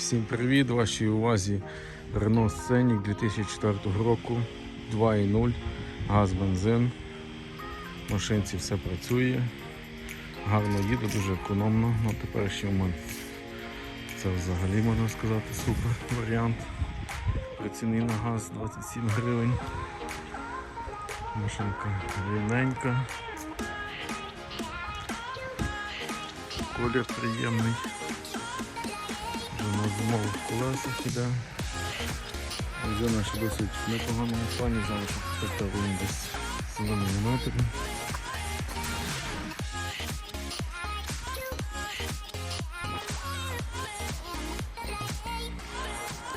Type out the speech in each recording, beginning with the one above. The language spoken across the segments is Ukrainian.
Всім привіт! Вашій увазі Renault Scenic 2004 року 2.0, газ, бензин. В машинці все працює, гарно їде, дуже економно на теперішній момент. Це взагалі можна сказати супер варіант. При ціні на газ 27 гривень. Машинка рівненька. Колір приємний. Вже на зимових колесах іде. Резина ще досить в непоганому стані, зараз він десь 7 мм.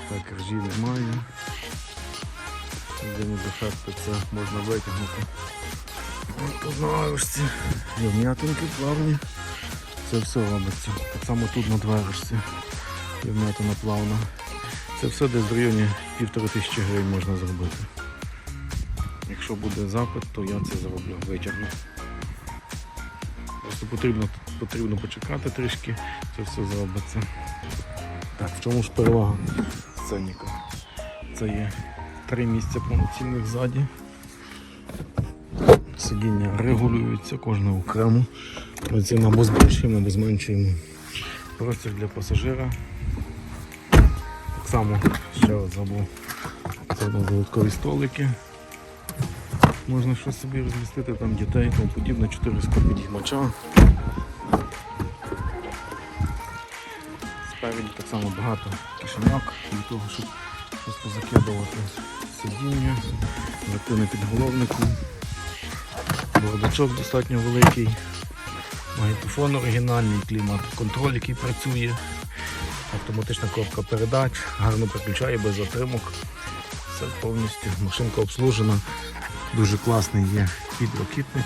Так, ржі немає. Єдині дефекти це можна витягнути. Одноарочці. Є вм'ятинки плавні. Це все робиться. Так само тут на дверочці. Є вм'ятина плавна. Це все десь в районі півтори тисячі гривень можна зробити. Якщо буде запит, то я це зроблю, витягну. Просто потрібно, потрібно почекати трішки, це все зробиться. Так, в чому ж перевага сценіка? Це є три місця повноцінних ззаді. Сидіння регулюється, кожне окремо. Ціна або збільшуємо, або зменшуємо. Простір для пасажира. Само ще забув. Це додаткові столики. Можна щось собі розмістити, там дітей, тому подібне, 4 підіймача. Спереді так само багато кишеняк для того, щоб щось позакидувати сидіння, на підголовнику. Бардачок достатньо великий. Магнітофон оригінальний, клімат, контроль, який працює, автоматична коробка передач, гарно переключає без затримок. Все повністю. Машинка обслужена. Дуже класний є підлокітник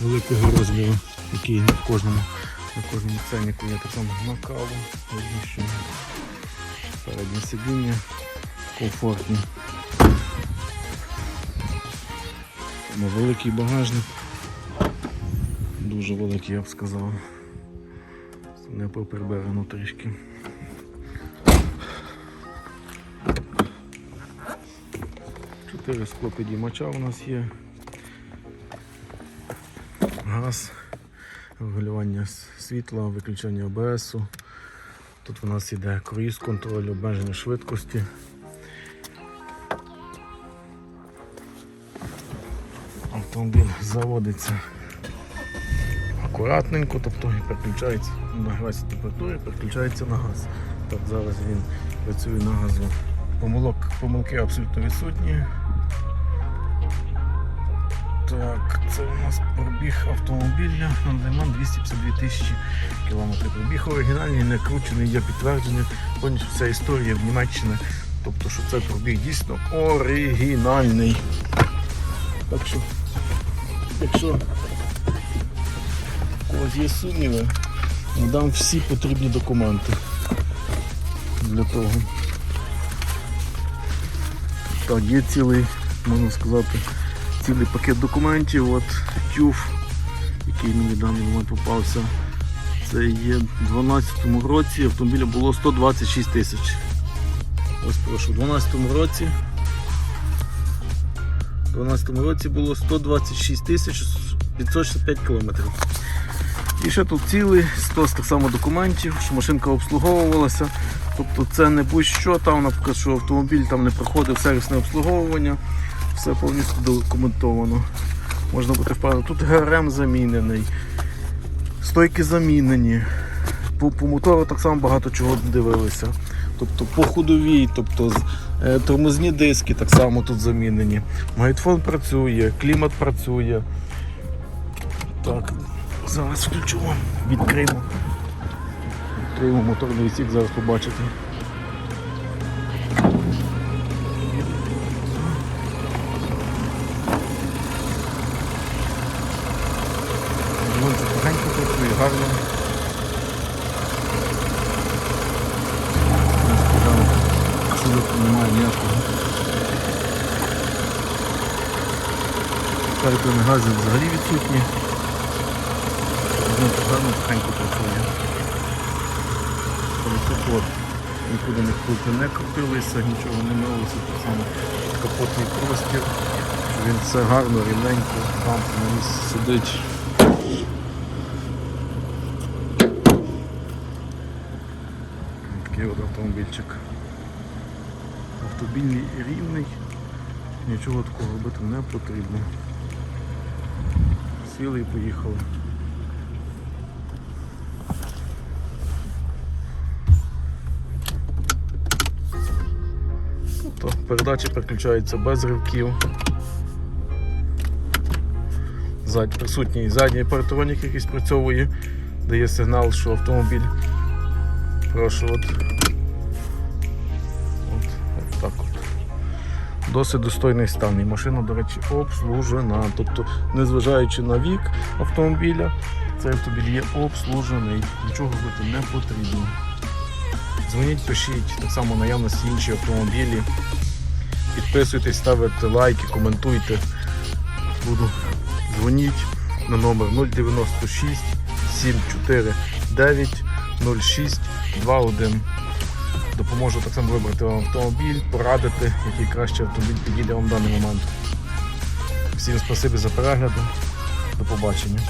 великого розміру, який в кожному, на кожному ценнику є так само на каву. розміщено. Переднє сидіння, комфортні. Тому великий багажник. Дуже великий, я б сказав. Не поприберено трішки. Чотири склопідіймача у нас є. Газ, регулювання світла, виключення ОБС. Тут у нас іде круїз контроль, обмеження швидкості. Автомобіль заводиться акуратненько, тобто переключається нагрівається температури, переключається на газ. Так, зараз він працює на газу. Помилок, помилки абсолютно відсутні. Так, це у нас пробіг автомобіля на Дайман 252 тисячі кілометрів. Пробіг оригінальний, не кручений, є підтвердження. Повністю вся історія в Німеччині. Тобто, що це пробіг дійсно оригінальний. Так що, якщо у когось є сумніви, надам всі потрібні документи для того. Так, є цілий, можна сказати, цілий пакет документів. От тюф, який мені в даний момент попався. Це є в 2012 році автомобіля було 126 тисяч. Ось прошу, в 2012 році. У 2012 році було 126 тисяч 565 кілометрів. І ще тут цілий 100 так само документів, що машинка обслуговувалася. Тобто це не будь-що, там, наприклад, що автомобіль там не проходив сервісне обслуговування, все повністю документовано. Можна бути впевнений. Тут ГРМ замінений, стойки замінені. По, по мотору так само багато чого дивилися. Тобто по ходовій, тобто е, тормозні диски так само тут замінені. Магнітофон працює, клімат працює. Так, зараз включу вам, відкриємо. Відкриємо моторний відсік, зараз побачите. Це тихенько працює, гарно. Я немає ніякого. Перекони гази взагалі відсутні. Воно гарно тихенько працює. Капот. Нікуди не крути не крутилися, нічого не милося. Так само капотний простір. Він все гарно, рівненько, там на місці сидить. Такий от автомобільчик. Автомобільний рівний, нічого такого робити не потрібно. Сіли і поїхали. Передачі переключаються без ривків. Присутній задній паратронік, який спрацьовує, дає сигнал, що автомобіль прошу от, от, от так от. Досить достойний стан. І машина, до речі, обслужена. Тобто, незважаючи на вік автомобіля, цей автомобіль є обслужений. Нічого робити не потрібно. Дзвоніть, пишіть, так само наявності інші автомобілі. Підписуйтесь, ставте лайки, коментуйте. Буду дзвоніть на номер 096 749 06 21. Допоможу так само вибрати вам автомобіль, порадити, який кращий автомобіль підійде вам в даний момент. Всім спасибі за перегляд. До побачення.